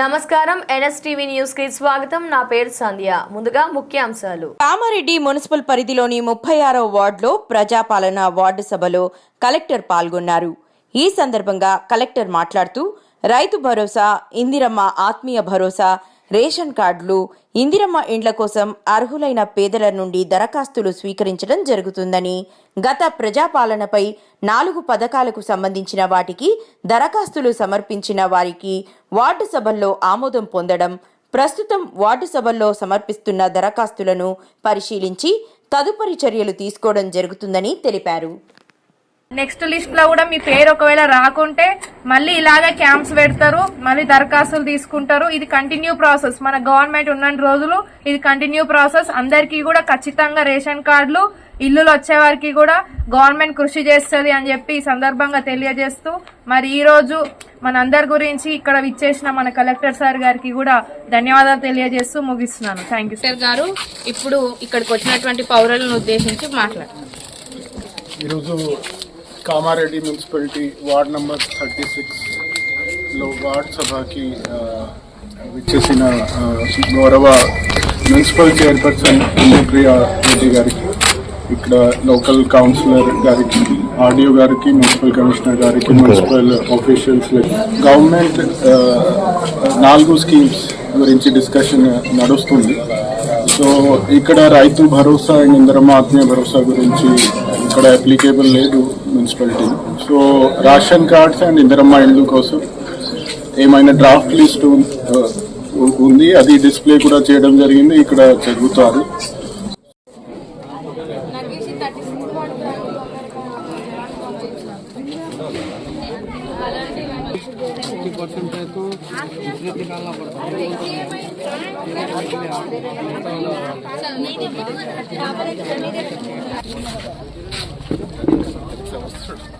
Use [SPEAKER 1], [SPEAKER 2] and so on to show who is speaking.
[SPEAKER 1] నమస్కారం. ఎన్ఎస్టీవీ న్యూస్కి స్వాగతం. నా పేరు సంధ్య. ముందుగా ముఖ్యాంశాలు.
[SPEAKER 2] కామారెడ్డి మున్సిపల్ పరిధిలోని ముప్పై ఆరో వార్డులో ప్రజాపాలన వార్డు సభలో కలెక్టర్ పాల్గొన్నారు. ఈ సందర్భంగా కలెక్టర్ మాట్లాడుతూ రైతు భరోసా ఇందిరమ్మ ఆత్మీయ భరోసా రేషన్ కార్డులు ఇందిరమ్మ ఇండ్ల కోసం అర్హులైన పేదల నుండి దరఖాస్తులు స్వీకరించడం జరుగుతుందని గత ప్రజాపాలనపై నాలుగు పథకాలకు సంబంధించిన వాటికి దరఖాస్తులు సమర్పించిన వారికి వార్డు సభల్లో ఆమోదం పొందడం ప్రస్తుతం వార్డు సభల్లో సమర్పిస్తున్న దరఖాస్తులను పరిశీలించి తదుపరి చర్యలు తీసుకోవడం జరుగుతుందని తెలిపారు.
[SPEAKER 3] నెక్స్ట్ లిస్ట్లో కూడా మీ పేరు ఒకవేళ రాకుంటే మళ్ళీ ఇలాగే క్యాంప్స్ పెడతారు మళ్ళీ దరఖాస్తులు తీసుకుంటారు. ఇది కంటిన్యూ ప్రాసెస్ మన గవర్నమెంట్ ఉన్న రోజులు ఇది కంటిన్యూ ప్రాసెస్ అందరికీ కూడా ఖచ్చితంగా రేషన్ కార్డులు ఇల్లులు వచ్చే వారికి కూడా గవర్నమెంట్ కృషి చేస్తుంది అని చెప్పి ఈ సందర్భంగా తెలియజేస్తూ మరి ఈ రోజు మనందరి గురించి ఇక్కడ విచ్చేసిన మన కలెక్టర్ సార్ గారికి కూడా ధన్యవాదాలు తెలియజేస్తూ ముగిస్తున్నాను. థ్యాంక్ యూ
[SPEAKER 4] కలెక్టర్ గారు ఇప్పుడు ఇక్కడికి వచ్చినటువంటి పౌరులను ఉద్దేశించి మాట్లాడారు
[SPEAKER 5] ఈరోజు Kamareddy municipality ward number thirty సిక్స్లో వార్డ్ సభకి విచ్చేసిన గౌరవ మున్సిపల్ చైర్పర్సన్ ఇంద్రప్రియ రెడ్డి గారికి ఇక్కడ లోకల్ కౌన్సిలర్ గారికి ఆర్డీఓ గారికి మున్సిపల్ కమిషనర్ గారికి మున్సిపల్ ఆఫీషియల్స్ గవర్నమెంట్ నాలుగు స్కీమ్స్ గురించి డిస్కషన్ నడుస్తుంది. సో ఇక్కడ రైతు భరోసా అండ్ ఇందరమ్మ ఆత్మీయ భరోసా గురించి ఇక్కడ అప్లికేబుల్ లేదు municipality so ration cards and Indiramma ఇండ్లు కోసం ఏమైనా డ్రాఫ్ట్ లిస్ట్ ఉంది. అది డిస్ప్లే కూడా చేయడం జరిగింది. ఇక్కడ జరుగుతారు फिफ्टी परसेंट है तो इसमें निकालना पड़ता है